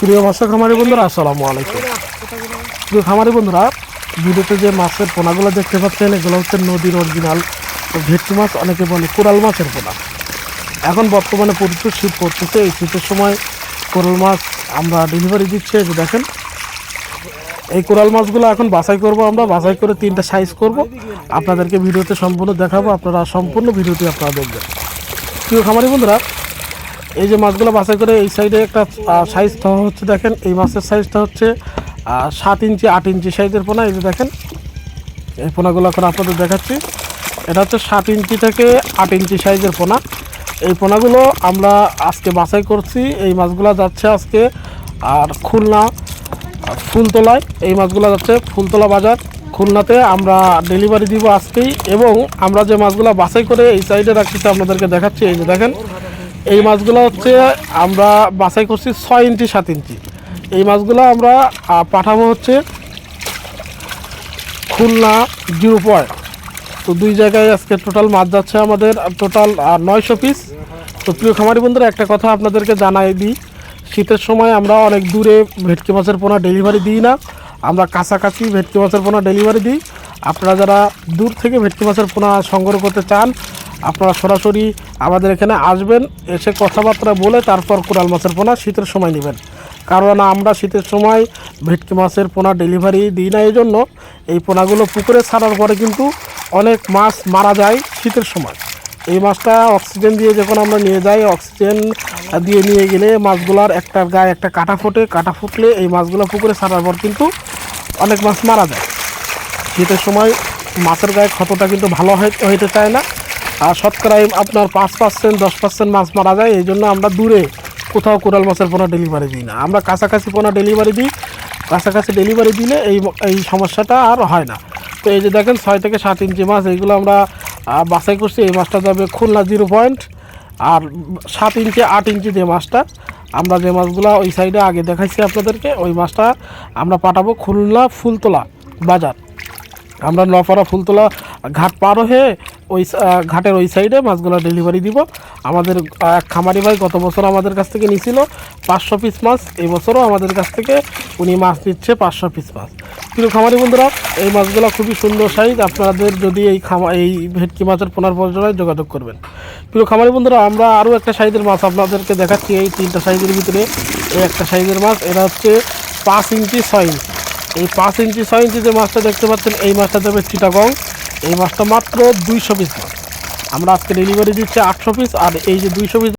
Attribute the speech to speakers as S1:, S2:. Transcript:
S1: প্রিয় মৎস্য খামারি বন্ধুরা, আসসালামু আলাইকুম। প্রিয় খামারি বন্ধুরা, ভিডিওতে যে মাছের পোনাগুলো দেখতে পাচ্ছেন, এগুলো হচ্ছে নদীর অরিজিনাল ভেটকি মাছ, অনেকে বলে কোরাল মাছের পোনা। এখন বর্তমানে প্রচুর শীত পড়তেছে, এই শীতের সময় কোরাল মাছ আমরা ডেলিভারি দিচ্ছি, এই দেখেন। এই কোরাল মাছগুলো এখন বাছাই করব আমরা, বাছাই করে তিনটা সাইজ করব। আপনাদেরকে ভিডিওতে সম্পূর্ণ দেখাবো, আপনারা সম্পূর্ণ ভিডিওটি আপনারা দেখবেন। প্রিয় খামারি বন্ধুরা এই যে মাছগুলো বাছাই করে এই সাইডে একটা সাইজ হচ্ছে দেখেন, এই মাছের সাইজটা হচ্ছে সাত ইঞ্চি, আট ইঞ্চি সাইজের পোনা, এই যে দেখেন, এই পোনাগুলো এখন আপনাদের দেখাচ্ছি। এটা হচ্ছে সাত ইঞ্চি থেকে আট ইঞ্চি সাইজের পোনা। এই পোনাগুলো আমরা আজকে বাছাই করছি, এই মাছগুলো যাচ্ছে আজকে, আর খুলনা, ফুলতলায়, এই মাছগুলো যাচ্ছে ফুলতলা বাজার। খুলনাতে আমরা ডেলিভারি দিব আজকেই, এবং আমরা যে মাছগুলো বাছাই করে এই সাইডে রাখছি আপনাদেরকে দেখাচ্ছি, এই যে দেখেন। এই মাছগুলো হচ্ছে আমরা বাছাই করছি ছয় ইঞ্চি, সাত ইঞ্চি। এই মাছগুলো আমরা পাঠাবো হচ্ছে খুলনা জিরো পয়েন্ট তো দুই জায়গায় আজকে টোটাল মাছ যাচ্ছে আমাদের টোটাল নয়শো পিস তো প্রিয় খামারি বন্ধুরা, একটা কথা আপনাদেরকে জানাই দিই। শীতের সময় আমরা অনেক দূরে ভেটকি মাছের পোনা ডেলিভারি দিই না। আমরা কাছাকাছি ভেটকি মাছের পোনা ডেলিভারি দিই। আপনারা যারা দূর থেকে ভেটকি মাছের পোনা সংগ্রহ করতে চান আপনারা সরাসরি আমাদের এখানে আসবেন, এসে কথাবার্তা বলে তারপর কোরাল মাছের পোনা শীতের সময় নেবেন। কারণ আমরা শীতের সময় ভেটকি মাছের পোনা ডেলিভারি দিই না এই জন্য এই পোনাগুলো পুকুরে ছাড়ার পরে কিন্তু অনেক মাছ মারা যায় শীতের সময়। এই মাছটা অক্সিজেন দিয়ে যখন আমরা নিয়ে যাই, অক্সিজেন দিয়ে নিয়ে গেলে মাছগুলার একটা গায়ে একটা কাটা ফোটে, কাটা ফুটলে এই মাছগুলো পুকুরে ছাড়ার পর কিন্তু অনেক মাছ মারা যায়। শীতের সময় মাছের গায়ে ক্ষতটা কিন্তু ভালো হই- হইতে চায় না। আর শতকরাই আপনার পাঁচ পার্সেন্ট দশ পার্সেন্ট মাছ মারা যায়, এই জন্য আমরা দূরে কোথাও কোরাল মাছের পোনা ডেলিভারি দিই না। আমরা কাছাকাছি পোনা ডেলিভারি দিই, কাছাকাছি ডেলিভারি দিলে এই এই সমস্যাটা আর হয় না। তো এই যে দেখেন, ছয় থেকে সাত ইঞ্চি মাছ, এইগুলো আমরা বাছাই করছি। এই মাছটা যাবে খুলনা জিরো পয়েন্ট আর সাত ইঞ্চি, আট ইঞ্চি যে মাছটা, আমরা যে মাছগুলো ওই সাইডে আগে দেখাইছি আপনাদেরকে, ওই মাছটা আমরা পাঠাবো খুলনা ফুলতলা বাজার। আমরা নপাড়া ফুলতলা ঘাট পার হয়ে ওই ঘাটের ওই সাইডে মাছগুলো ডেলিভারি দিব। আমাদের এক খামারি ভাই গত বছর আমাদের কাছ থেকে নিছিল পাঁচশো পিস মাছ। এই বছরও আমাদের কাছ থেকে উনি মাছ নিচ্ছে পাঁচশো পিস মাছ। প্রিয় খামারি বন্ধুরা, এই মাছগুলো খুবই সুন্দর সাইজ আপনাদের যদি এই খামা, এই ভেটকি মাছের পোনার প্রয়োজনে যোগাযোগ করবেন। প্রিয় খামারি বন্ধুরা, আমরা আরও একটা সাইজের মাছ আপনাদেরকে দেখাচ্ছি। এই তিনটা সাইজের ভিতরে এই একটা সাইজের মাছ, এটা হচ্ছে পাঁচ ইঞ্চি ছয় ইঞ্চি। এই পাঁচ ইঞ্চি ছয় ইঞ্চি যে মাছটা দেখতে পাচ্ছেন। এই মাছটা দেবে চিটাগং। এই মাছটা মাত্র দুইশো পিস মাছ। আমরা আজকে ডেলিভারি দিচ্ছি আটশো পিস আর এই যে দুইশো পিস